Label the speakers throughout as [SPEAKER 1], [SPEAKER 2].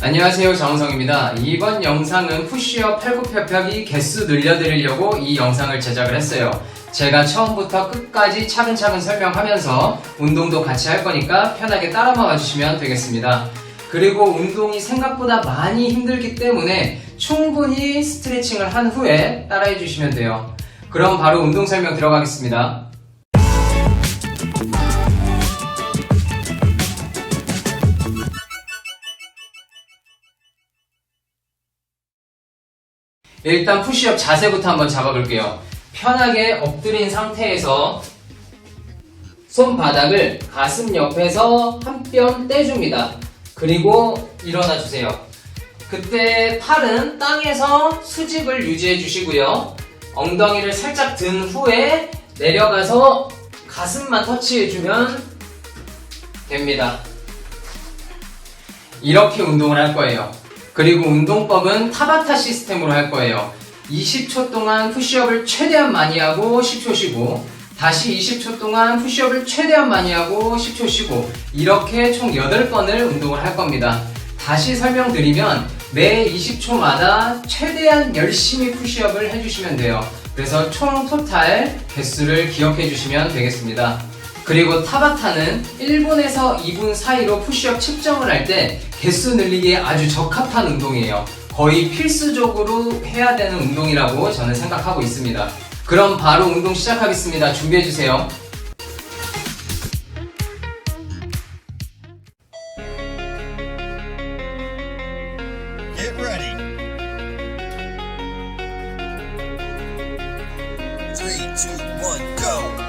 [SPEAKER 1] 안녕하세요 정우성입니다. 이번 영상은 푸시업 팔굽혀펴기 개수 늘려드리려고 이 영상을 제작을 했어요. 제가 처음부터 끝까지 차근차근 설명하면서 운동도 같이 할 거니까 편하게 따라만 와주시면 되겠습니다. 그리고 운동이 생각보다 많이 힘들기 때문에 충분히 스트레칭을 한 후에 따라해 주시면 돼요. 그럼 바로 운동 설명 들어가겠습니다. 일단 푸시업 자세부터 한번 잡아볼게요. 편하게 엎드린 상태에서 손바닥을 가슴 옆에서 한 뼘 떼줍니다. 그리고 일어나 주세요. 그때 팔은 땅에서 수직을 유지해 주시고요. 엉덩이를 살짝 든 후에 내려가서 가슴만 터치해 주면 됩니다. 이렇게 운동을 할 거예요. 그리고 운동법은 타바타 시스템으로 할 거예요. 20초 동안 푸시업을 최대한 많이 하고 10초 쉬고 다시 20초 동안 푸시업을 최대한 많이 하고 10초 쉬고 이렇게 총 8번을 운동을 할 겁니다. 다시 설명드리면 매 20초마다 최대한 열심히 푸시업을 해주시면 돼요. 그래서 총 토탈 개수를 기억해 주시면 되겠습니다. 그리고 타바타는 1분에서 2분 사이로 푸시업 측정을 할 때 개수 늘리기에 아주 적합한 운동이에요. 거의 필수적으로 해야 되는 운동이라고 저는 생각하고 있습니다. 그럼 바로 운동 시작하겠습니다. 준비해 주세요.
[SPEAKER 2] Get ready. Three, go.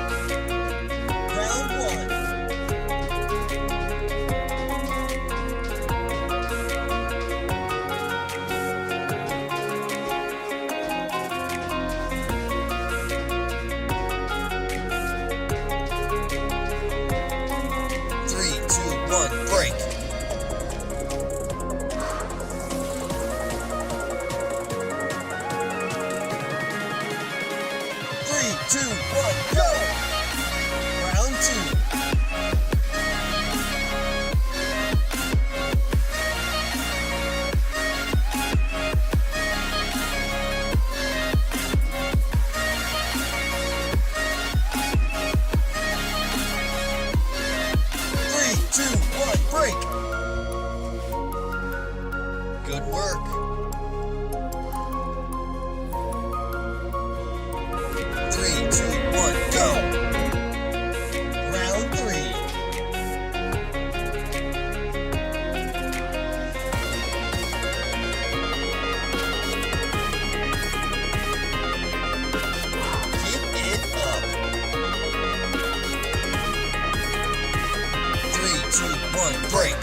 [SPEAKER 2] Break.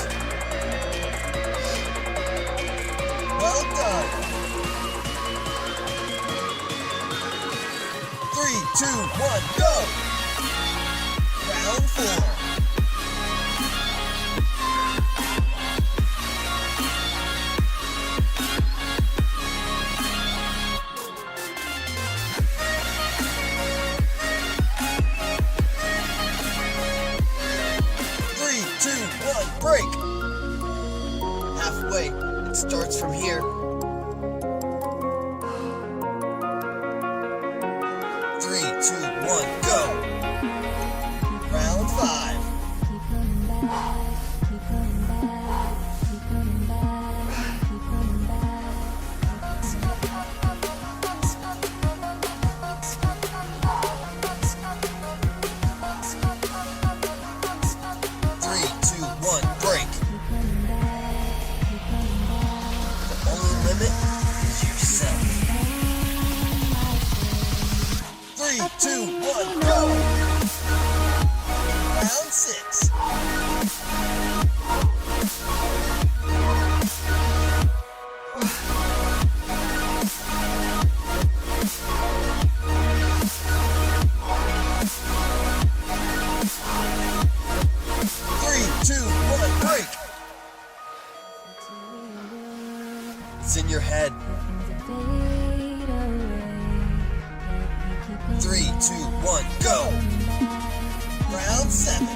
[SPEAKER 2] Well done. Three, two, one, go! Round four. Two, one, break! Halfway. It starts from here. Two, one, go. Round six. Three, two, one, break. It's in your head. Three, two, one, go. Round seven.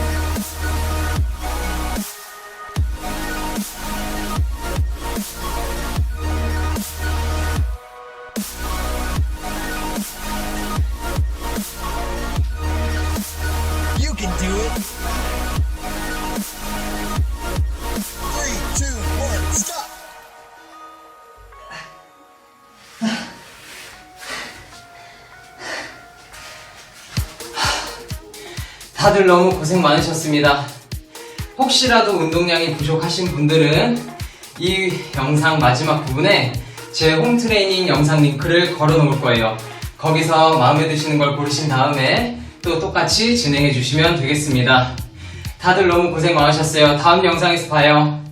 [SPEAKER 1] 다들 너무 고생 많으셨습니다. 혹시라도 운동량이 부족하신 분들은 이 영상 마지막 부분에 제 홈트레이닝 영상 링크를 걸어 놓을 거예요. 거기서 마음에 드시는 걸 고르신 다음에 또 똑같이 진행해 주시면 되겠습니다. 다들 너무 고생 많으셨어요. 다음 영상에서 봐요.